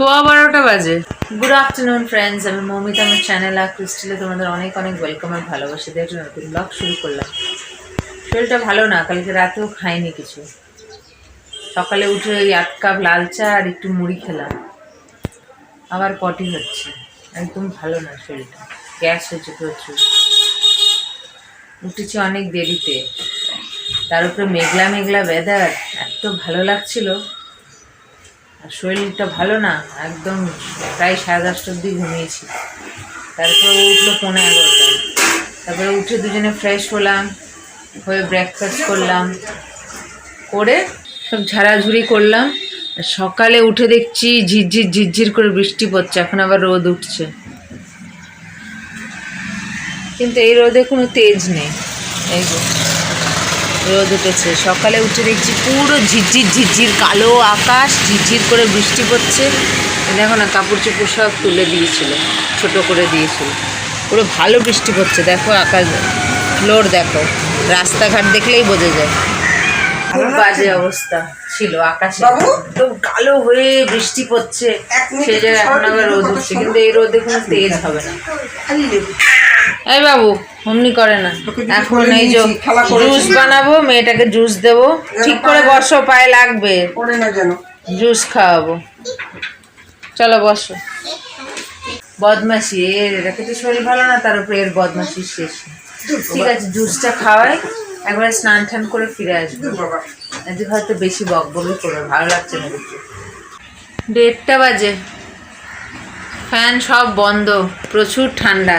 সোয়া বারোটা বাজে। Good afternoon friends আমি মৌমিতা, আমার চ্যানেল আর ক্রিস্টিলে তোমাদের অনেক অনেক ওয়েলকাম আর ভালোবাসা দিয়ে একটা নতুন ব্লগ শুরু করলাম। শরীরটা ভালো না, কালকে রাতেও খাইনি কিছু। সকালে উঠে ওই এক কাপ লাল চা আর একটু মুড়ি খেলাম। আবার পটি হচ্ছে। একদম ভালো না শরীরটা। গ্যাস হচ্ছে প্রচুর। উঠেছি অনেক দেরিতে। তার উপরে মেঘলা মেঘলা ওয়েদার এত ভালো লাগছিল। আর শরীরটা ভালো না, একদম প্রায় সাড়ে দশটার দিকে ঘুমিয়েছি। তারপরে উঠল পৌনে এগারোটায় তারপরে উঠে দুজনে ফ্রেশ হলাম, হয়ে ব্রেকফাস্ট করলাম। করে সব ঝাড়াঝুড়ি করলাম। সকালে উঠে দেখছি ঝিরঝির ঝিরঝির করে বৃষ্টি পড়ছে, এখন আবার রোদ উঠছে। কিন্তু এই রোদে কোনো তেজ নেই। এই রোদ উঠেছে। সকালে উঠে দেখছি পুরো ঝিরঝির ঝিরঝির কালো আকাশ ঝিরঝির করে বৃষ্টি পড়ছে। দেখো না কাপড় চোপড় সব তুলে দিয়েছিল ছোট করে দিয়েছিল। পুরো ভালো বৃষ্টি পড়ছে। দেখো আকাশ ফ্লোর দেখো। রাস্তাঘাট দেখলেই বোঝা যায়। খুব বাজে অবস্থা ছিল আকাশে। তো কালো হয়ে বৃষ্টি পড়ছে। সেই জায়গায় এখন আবার রোদ উঠছে। কিন্তু এই রোদে কোনো তেজ হবে না। এই বাবু অমনি করে না। এখন এই যে জুস বানাবো মেয়েটাকে জুস দেবো। ঠিক করে বসো পায়ে লাগবে। জুস খাওয়াবো। চলো বসো। বদমাসি এর এটাকে তো শরীর ভালো না তার উপরে এর বদমাসি শেষ। ঠিক আছে জুসটা খাওয়াই একবারে স্নান টান করে ফিরে আসব। আজকে হয়তো বেশি বক বকই করবে ভালো লাগছে না দেখতে। দেড়টা বাজে। ফ্যান সব বন্ধ প্রচুর ঠান্ডা।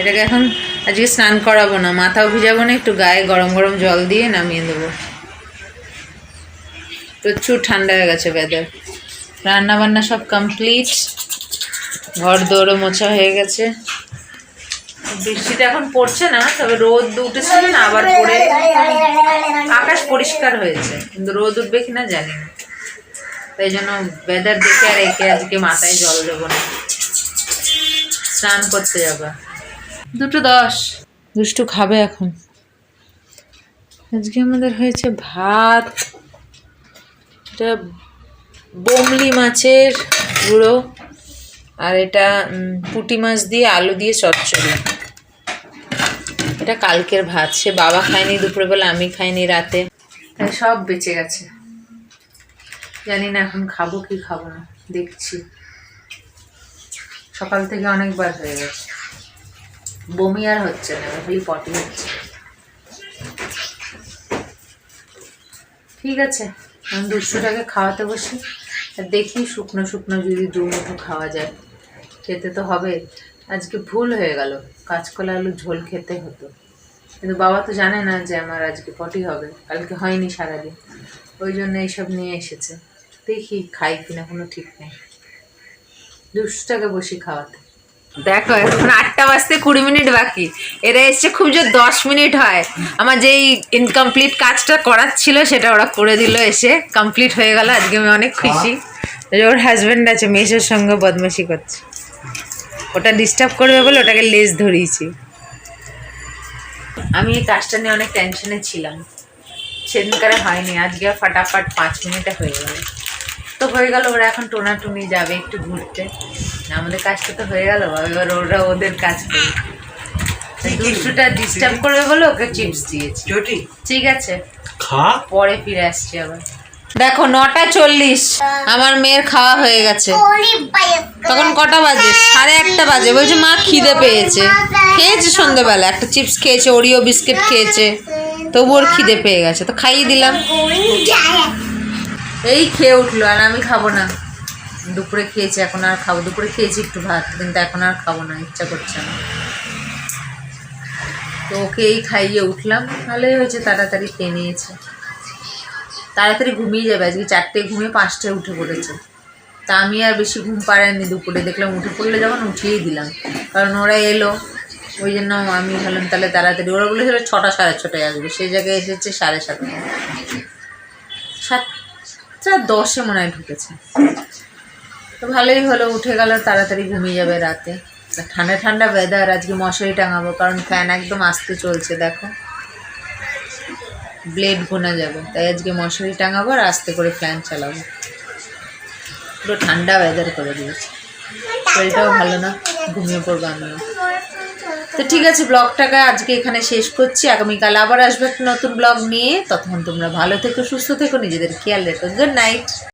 এটাকে এখন আজকে স্নান করাবো না, মাথাও ভিজাবো না, একটু গায়ে গরম গরম জল দিয়ে নামিয়ে দেবো। প্রচুর ঠান্ডা হয়ে গেছে ওয়েদার রান্না বান্না সব কমপ্লিট ঘর দৌড়ো মোছা হয়ে গেছে। বৃষ্টিটা এখন পড়ছে না, তবে রোদ উঠেছিল না, আবার পড়ে। আকাশ পরিষ্কার হয়েছে, কিন্তু রোদ উঠবে কিনা জানি না। তাই জন্য ওয়েদার দেখে আর একে আজকে মাথায় জল দেবো না। স্নান করতে যাবা। দুটো দশ। দুষ্টু খাবে এখন। আজকে আমাদের হয়েছে ভাত এটা বোমলি মাছের গুঁড়ো আর এটা পুঁটি মাছ দিয়ে আলু দিয়ে চচ্চড়ি। এটা কালকের ভাত সে বাবা খায়নি দুপুরবেলা আমি খাইনি রাতে। সব বেঁচে গেছে। জানি না এখন খাব কি খাব না দেখছি। সকাল থেকে অনেকবার হয়ে গেছে। বমি আর হচ্ছে না খালি পটি হচ্ছে ঠিক আছে, আমি দুশোটাকে খাওয়াতে বসি। আর দেখি শুকনো শুকনো যদি দু মুঠো খাওয়া যায়। খেতে তো হবে, আজকে ভুল হয়ে গেল, কাঁচকলা আলু ঝোল খেতে হতো। কিন্তু বাবা তো জানে না যে আমার আজকে পটি হবে, কালকে হয়নি সারাদিন। ওই জন্য এইসব নিয়ে এসেছে। দেখি খাই কিনা, কোনো ঠিক নেই। দুশো টাকা বসি খাওয়াতে। দেখো, এখন আটটা বাজতে কুড়ি মিনিট বাকি। এরা এসছে খুব জোর দশ মিনিট হয়। আমার যেই ইনকমপ্লিট কাজটা করার ছিল, সেটা ওরা করে দিল এসে। কমপ্লিট হয়ে গেল, আজকে আমি অনেক খুশি। ওর হাজব্যান্ড আছে, মেসের সঙ্গে বদমাশি করছে। ওটা ডিস্টার্ব করবে বলে ওটাকে লেজ ধরিয়েছি। আমি এই কাজটা নিয়ে অনেক টেনশনে ছিলাম। সেদিনকারে হয়নি, আজকে ফাটাফাট পাঁচ মিনিটে হয়ে গেল। তো হয়ে গেল ওরা এখন টোনাটুনি যাবে একটু ঘুরতে। আমাদের কাজটা তো হয়ে গেল এবার ওরা ওদের কাজ করবে। দুষ্টুটা ডিস্টার্ব করবে বলে ওকে চিপস দিয়েছি। ঠিক আছে। খা। পরে ফিরে আসছি আবার। দেখো নটা চল্লিশ। আমার মেয়ের খাওয়া হয়ে গেছে। তখন কটা বাজে? সাড়ে একটা বাজে। বলছে মা খিদে পেয়েছে। খেয়েছে সন্ধ্যেবেলা একটা চিপস খেয়েছে ওরিও বিস্কিট খেয়েছে। তবু ওর খিদে পেয়ে গেছে। তো খাইয়ে দিলাম। এই খেয়ে উঠল, আর আমি খাব না। দুপুরে খেয়েছি, এখন আর খাব। দুপুরে খেয়েছি একটু ভাত, কিন্তু এখন আর খাব না, ইচ্ছা করছে না। তো ওকে এই খাইয়ে উঠলাম, ভালোই হয়েছে, তাড়াতাড়ি খেয়ে নিয়েছে। তাড়াতাড়ি ঘুমিয়ে যাবে, আজকে চারটে ঘুমিয়ে পাঁচটায় উঠে পড়েছে। তা আমি আর বেশি ঘুম পাড়াইনি দুপুরে, দেখলাম উঠে পড়লে যখন উঠিয়েই দিলাম। কারণ ওরা এলো, ওই জন্য আমি ভাবলাম তাহলে তাড়াতাড়ি, ওরা বলেছিল ছটা, সাড়ে ছটায় আসবে, সেই জায়গায় এসেছে সাড়ে সাতটায়। সাতটা দশে মনে হয় ঢুকেছে। তো ভালোই হলো, উঠে গেল, তাড়াতাড়ি ঘুমিয়ে যাবে রাতে। ঠান্ডা ঠান্ডা ওয়েদার আজকে মশারি টাঙাবো, কারণ ফ্যান একদম আস্তে চলছে, দেখো। ব্লেড গোনা যাবে, তাই আজকে মশারি টাঙাবো আর আস্তে করে ফ্যান চালাবো। পুরো ঠান্ডা ওয়েদার করে দিয়েছে। শরীরটাও ভালো না, ঘুমিয়ে পড়ব আমিও। তো ঠিক আছে, ব্লগটাকে আজকে এখানে শেষ করছি। আগামীকাল আবার আসবে একটা নতুন ব্লগ নিয়ে। ততক্ষণ তোমরা ভালো থেকো, সুস্থ থেকো, নিজেদের খেয়াল রেখো। Good night.